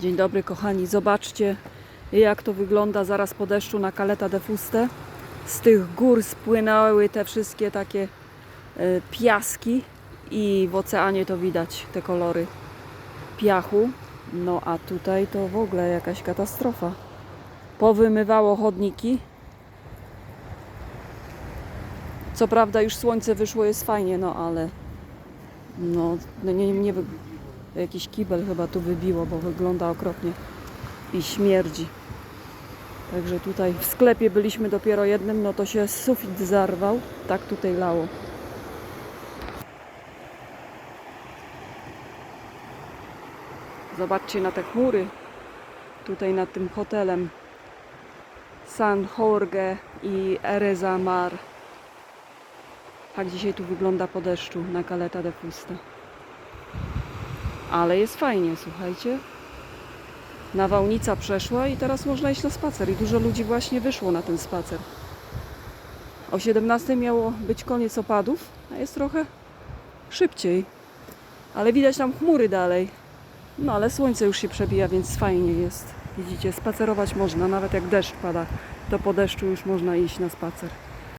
Dzień dobry kochani, zobaczcie jak to wygląda zaraz po deszczu na Caleta de Fuste. Z tych gór spłynęły te wszystkie takie e, piaski i w oceanie to widać te kolory piachu. No a tutaj to w ogóle jakaś katastrofa. Powymywało chodniki. Co prawda już słońce wyszło, jest fajnie, no ale no, no nie, nie, wy- jakiś kibel chyba tu wybiło, bo wygląda okropnie i śmierdzi. Także tutaj w sklepie byliśmy dopiero jednym, no to się sufit zarwał. Tak tutaj lało. Zobaczcie na te chmury. Tutaj nad tym hotelem. San Jorge i Ereza Mar. Tak dzisiaj tu wygląda po deszczu na Caleta de Fusta. Ale jest fajnie, słuchajcie. Nawałnica przeszła i teraz można iść na spacer. I dużo ludzi właśnie wyszło na ten spacer. O 17 miało być koniec opadów, a jest trochę szybciej. Ale widać tam chmury dalej. No ale słońce już się przebija, więc fajnie jest. Widzicie, spacerować można, nawet jak deszcz pada, to po deszczu już można iść na spacer.